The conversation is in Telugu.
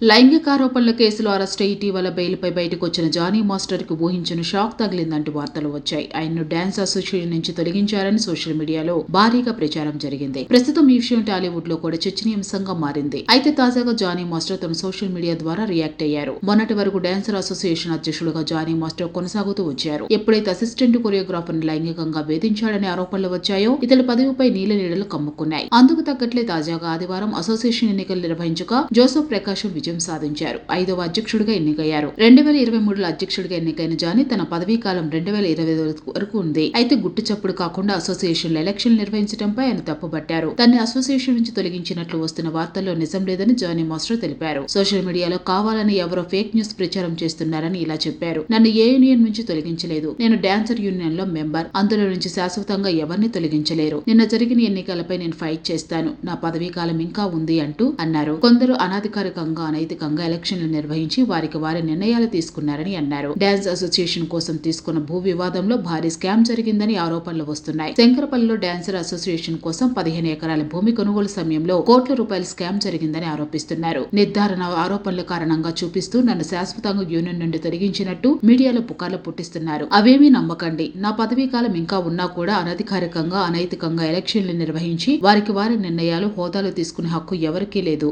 లైంగికారోపణల కేసులో అరెస్ట్ ఇటీవల బెయిల్పై బయటకు వచ్చిన జానీ మాస్టర్కి ఊహించిన షాక్ తగిలిందంటూ వార్తలు వచ్చాయి. ఆయన్ను డాన్స్ అసోసియేషన్ నుంచి తొలగించారని సోషల్ మీడియాలో భారీగా ప్రచారం జరిగింది. ప్రస్తుతం ఈ విషయం టాలీవుడ్లో కూడా చర్చనీయాంశంగా మారింది. అయితే తాజాగా జానీ మాస్టర్ తన సోషల్ మీడియా ద్వారా రియాక్ట్ అయ్యారు. మొన్నటి వరకు డాన్సర్ అసోసియేషన్ అధ్యక్షుడుగా జానీ మాస్టర్ కొనసాగుతూ వచ్చారు. ఎప్పుడైతే అసిస్టెంట్ కొరియోగ్రాఫర్ని లైంగికంగా వేధించాడనే ఆరోపణలు వచ్చాయో ఇతని పదవిపై నీల నీడలు కమ్ముకున్నాయి. అందుకు తగ్గట్లే తాజాగా ఆదివారం అసోసియేషన్ ఎన్నికలు నిర్వహించగా జోసెఫ్ ప్రకాశం విజయం సాధించారు. ఐదవ అధ్యక్షుడిగా ఎన్నికయ్యారు. రెండు వేల ఇరవై మూడులో అధ్యక్షుడిగా ఎన్నికైన జానీ తన పదవీ కాలం రెండు వేల ఇరవై వరకు ఉంది. అయితే గుట్టు చప్పుడు కాకుండా అసోసియేషన్ ఎలక్షన్ నిర్వహించడంపై ఆయన తప్పుపట్టారు. తన్ని అసోసియేషన్ నుంచి తొలగించినట్లు వస్తున్న వార్తల్లో నిజం లేదని జానీ మాస్టర్ తెలిపారు. సోషల్ మీడియాలో కావాలని ఎవరో ఫేక్ న్యూస్ ప్రచారం చేస్తున్నారని ఇలా చెప్పారు. నన్ను ఏ యూనియన్ నుంచి తొలగించలేదు. నేను డాన్సర్ యూనియన్లో మెంబర్. అందులో నుంచి శాశ్వతంగా ఎవరిని తొలగించలేరు. నిన్న జరిగిన ఎన్నికలపై నేను ఫైట్ చేస్తాను. నా పదవీ కాలం ఇంకా ఉంది అంటూ అన్నారు. కొందరు అనధికారికంగా అనైతికంగా ఎలక్షన్లు నిర్వహించి వారికి వారి నిర్ణయాలు తీసుకున్నారని అన్నారు. డాన్స్ అసోసియేషన్ కోసం తీసుకున్న భూ వివాదంలో భారీ స్కామ్ జరిగిందని ఆరోపణలు వస్తున్నాయి. శంకరపల్లిలో డాన్సర్ అసోసియేషన్ కోసం పదిహేను ఎకరాల భూమి కొనుగోలు సమయంలో కోట్ల రూపాయల స్కామ్ జరిగిందని ఆరోపిస్తున్నారు. నిర్ధారణ ఆరోపణల కారణంగా చూపిస్తూ నన్ను శాశ్వతంగా యూనియన్ నుండి తొలగించినట్టు మీడియాలో పుకార్లు పుట్టిస్తున్నారు. అవేమీ నమ్మకండి. నా పదవీ కాలం ఇంకా ఉన్నా కూడా అనధికారికంగా అనైతికంగా ఎలక్షన్లు నిర్వహించి వారికి వారి నిర్ణయాలు హోదాలు తీసుకునే హక్కు ఎవరికీ లేదు.